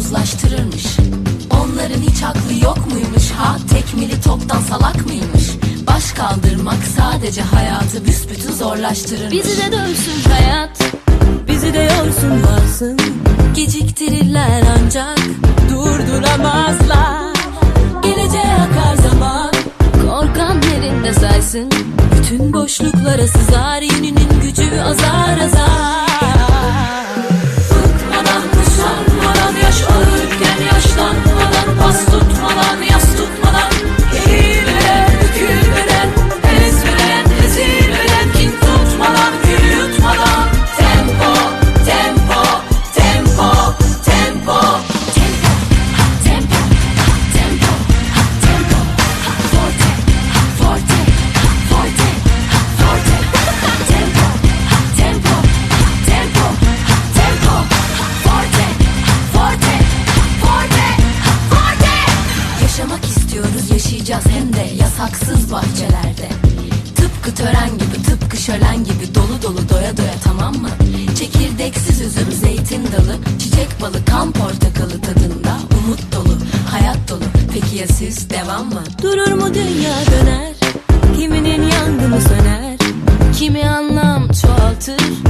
mutlaka uzlaştırırmış. Onların hiç aklı yok muymuş ha? Tekmili toptan salak mıymış? Baş kaldırmak sadece hayatı büsbütün zorlaştırırmış. Bizi de dövsün hayat Bizi de yorsun varsın Geciktirirler ancak Durduramazlar Geleceğe akar zaman Korkan yerinde saysın Bütün boşluklara sızar Yününün gücü azar istiyoruz, yaşayacağız hem de yasaksız bahçelerde. Tıpkı tören gibi, tıpkı şölen gibi dolu dolu doya doya tamam mı? Çekirdeksiz üzüm, zeytin dalı, çiçek balı, kan portakalı tadında umut dolu, hayat dolu. Peki ya siz devam mı? Durur mu dünya döner Kiminin yangını söner Kimi anlam çoğaltır